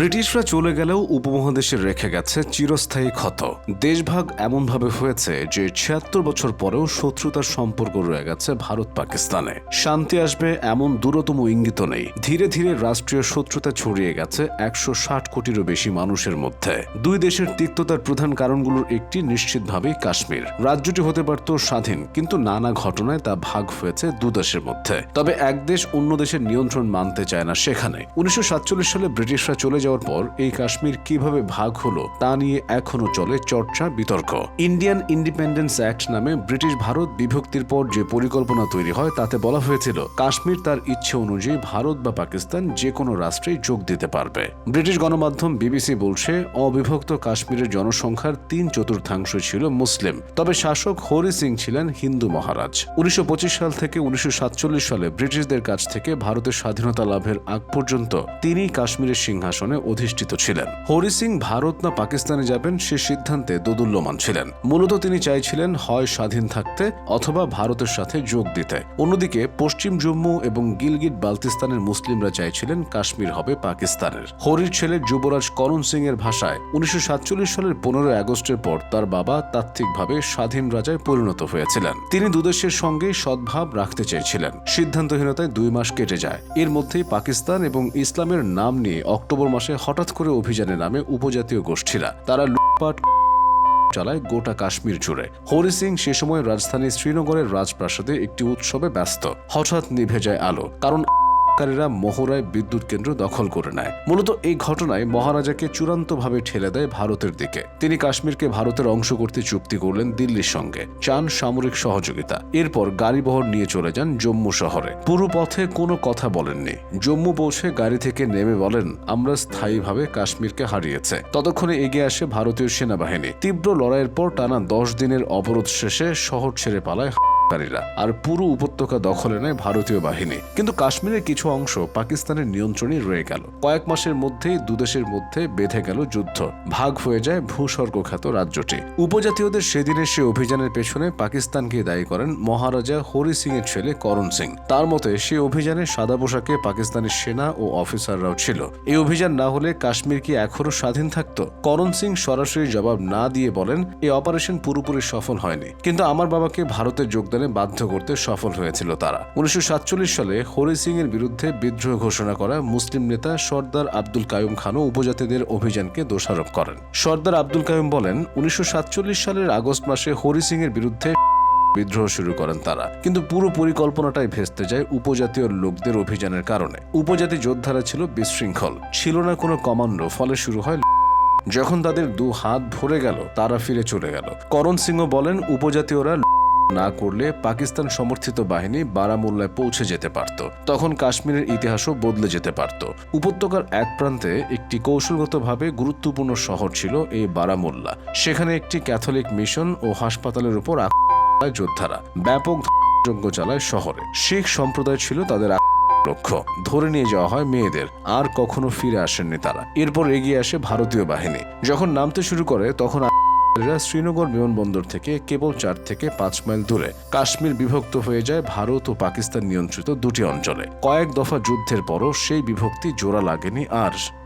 ব্রিটিশরা চলে গেলেও উপমহাদেশে রেখে গেছে চিরস্থায়ী ক্ষত। দেশভাগ এমনভাবে হয়েছে যে ছিয়াত্তর বছর পরেও শত্রুতার সম্পর্ক রয়ে গেছে ভারত পাকিস্তানে। শান্তি আসবে এমন দূরতম ইঙ্গিত নেই। ধীরে ধীরে রাষ্ট্রীয় শত্রুতা ছড়িয়ে গেছে একশো ষাট কোটিরও বেশি মানুষের মধ্যে। দুই দেশের তিক্ততার প্রধান কারণগুলোর একটি নিশ্চিতভাবেই কাশ্মীর। রাজ্যটি হতে পারত স্বাধীন, কিন্তু নানা ঘটনায় তা ভাগ হয়েছে দু দেশের মধ্যে। তবে এক দেশ অন্য দেশের নিয়ন্ত্রণ মানতে চায় না সেখানে। উনিশশো সাতচল্লিশ সালে ব্রিটিশরা চলে যাওয়ার পর এই কাশ্মীর কীভাবে ভাগ হলো তা নিয়ে এখনও চলে চর্চা, বিতর্ক। ইন্ডিয়ান ইন্ডিপেন্ডেন্স অ্যাক্ট নামে ব্রিটিশ ভারত বিভক্তির পর যে পরিকল্পনা তৈরি হয়, তাতে বলা হয়েছিল কাশ্মীর তার ইচ্ছে অনুযায়ী ভারত বা পাকিস্তান যে কোনো রাষ্ট্রেই যোগ দিতে পারবে। ব্রিটিশ গণমাধ্যম বিবিসি বলছে, অবিভক্ত কাশ্মীরের জনসংখ্যার তিন চতুর্থাংশ ছিল মুসলিম। তবে শাসক হরি সিং ছিলেন হিন্দু মহারাজ। উনিশশো পঁচিশ সাল থেকে উনিশশো সাতচল্লিশ সালে ব্রিটিশদের কাছ থেকে ভারতের স্বাধীনতা লাভের আগ পর্যন্ত তিনি কাশ্মীরের সিংহাসনে অধিষ্ঠিত ছিলেন। হরি সিং ভারত না পাকিস্তানে যাবেন সে সিদ্ধান্তে দোদুল্যমান ছিলেন। মূলত তিনি চাইছিলেন হয় স্বাধীন থাকতে অথবা ভারতের সাথে যোগ দিতে। অন্যদিকে পশ্চিম জম্মু এবং গিলগিট বালতিস্তানের মুসলিমরা চাইছিলেন কাশ্মীর হবে পাকিস্তানের। হরির ছেলে যুবরাজ করণ সিং এর ভাষায় উনিশশো সাতচল্লিশ সালের পনেরোই আগস্টের পর তার বাবা তাত্ত্বিকভাবে স্বাধীন রাজায় পরিণত হয়েছিলেন। তিনি দুদেশের সঙ্গে সদ্ভাব রাখতে চেয়েছিলেন সিদ্ধান্তহীনতায় দুই মাস কেটে যায়। এর মধ্যেই পাকিস্তান এবং ইসলামের নাম নিয়ে অক্টোবর মাসে হঠাৎ করে অভিযানে নামে উপজাতীয় গোষ্ঠীরা। তারা লুটপাট চালায় গোটা কাশ্মীর জুড়ে। হরি সিং সে সময় রাজধানী শ্রীনগরের রাজপ্রাসাদে একটি উৎসবে ব্যস্ত। হঠাৎ নিভে যায় আলো। কারণ কারীরা মোহরায় বিদ্যুৎ কেন্দ্র দখল করে নেয়। মূলত এই ঘটনায় মহারাজাকে চূড়ান্তভাবে ঠেলে দেয় ভারতের দিকে। তিনি কাশ্মীরকে ভারতের অংশ করতে চুক্তি করলেন দিল্লির সঙ্গে। চান সামরিক সহযোগিতা। এরপর গাড়িবহর নিয়ে চলে যান জম্মু শহরে। পুরো পথে কোনো কথা বলেননি। জম্মু পৌঁছে গাড়ি থেকে নেমে বলেন, আমরা স্থায়ীভাবে কাশ্মীরকে হারিয়েছে। ততক্ষণে এগিয়ে আসে ভারতীয় সেনাবাহিনী। তীব্র লড়াইয়ের পর টানা দশ দিনের অবরোধ শেষে শহর ছেড়ে পালায় কারীরা আর পুরো উপত্যকা দখলে নেয় ভারতীয় বাহিনী। কিন্তু কাশ্মীরের কিছু অংশ পাকিস্তানের নিয়ন্ত্রণে রয়ে গেল। কয়েক মাসের মধ্যেই দুদেশের মধ্যে বেঁধে গেল যুদ্ধ। ভাগ হয়ে যায় ভূস্বর্গ খ্যাত রাজ্যটি। উপজাতীয়দের সেদিনের সে অভিযানের পেছনে পাকিস্তানকে দায়ী করেন মহারাজা হরি সিং এর ছেলে করণ সিং। তার মতে সে অভিযানে সাদা পোশাকে পাকিস্তানের সেনা ও অফিসাররাও ছিল। এই অভিযান না হলে কাশ্মীর কি এখনও স্বাধীন থাকতো? করণ সিং সরাসরি জবাব না দিয়ে বলেন এই অপারেশন পুরোপুরি সফল হয়নি। কিন্তু আমার বাবাকে ভারতে যোগদানে বাধ্য করতে সফল হয়েছিল তারা। উনিশশো সাতচল্লিশ সালে হরি সিং এর বিরুদ্ধে বিদ্রোহ ঘোষণা করা মুসলিম নেতা সর্দার আব্দুল কায়ুম খানও উপজাতিদের অভিযানকে দোষারোপ করেন। সর্দার আব্দুল কায়ুম বলেন, উনিশশো সালের আগস্ট মাসে হরি সিং এর বিরুদ্ধে বিদ্রোহ শুরু করেন তারা। কিন্তু পুরো পরিকল্পনাটাই ভেস্তে যায় উপজাতীয় লোকদের অভিযানের কারণে। উপজাতি যোদ্ধারা ছিল বিশৃঙ্খল, ছিল না কোনো কমান্ডো, ফলে শুরু হয় যখন তাদের দু হাত ভরে গেল, তারা ফিরে চলে গেল। করণ সিংহ বলেন, উপজাতীয়রা না করলে পাকিস্তান সমর্থিত বাহিনী বারামুল্লায় পৌঁছে যেতে পারত। তখন কাশ্মীরের ইতিহাসও বদলে যেতে পারত। উপত্যকার এক প্রান্তে একটি কৌশলগতভাবে গুরুত্বপূর্ণ শহর ছিল এই বারামুল্লা। সেখানে একটি ক্যাথলিক মিশন ও হাসপাতালের উপর যোদ্ধারা। ব্যাপক যজ্ঞ চালায় শহরে। শিখ সম্প্রদায় ছিল তাদের লক্ষ্য। ধরে নিয়ে যাওয়া হয় মেয়েদের। আর কখনো ফিরে আসেননি তারা। এরপর এগিয়ে আসে ভারতীয় বাহিনী। যখন নামতে শুরু করে, তখন শ্রীনগর বিমানবন্দর থেকে কেবল চার থেকে পাঁচ মাইল দূরে কাশ্মীর বিভক্ত হয়ে যায় ভারত ও পাকিস্তান নিয়ন্ত্রিত দুটি অঞ্চলে। কয়েক দফা যুদ্ধের পরও সেই বিভক্তি জোড়া লাগেনি আর।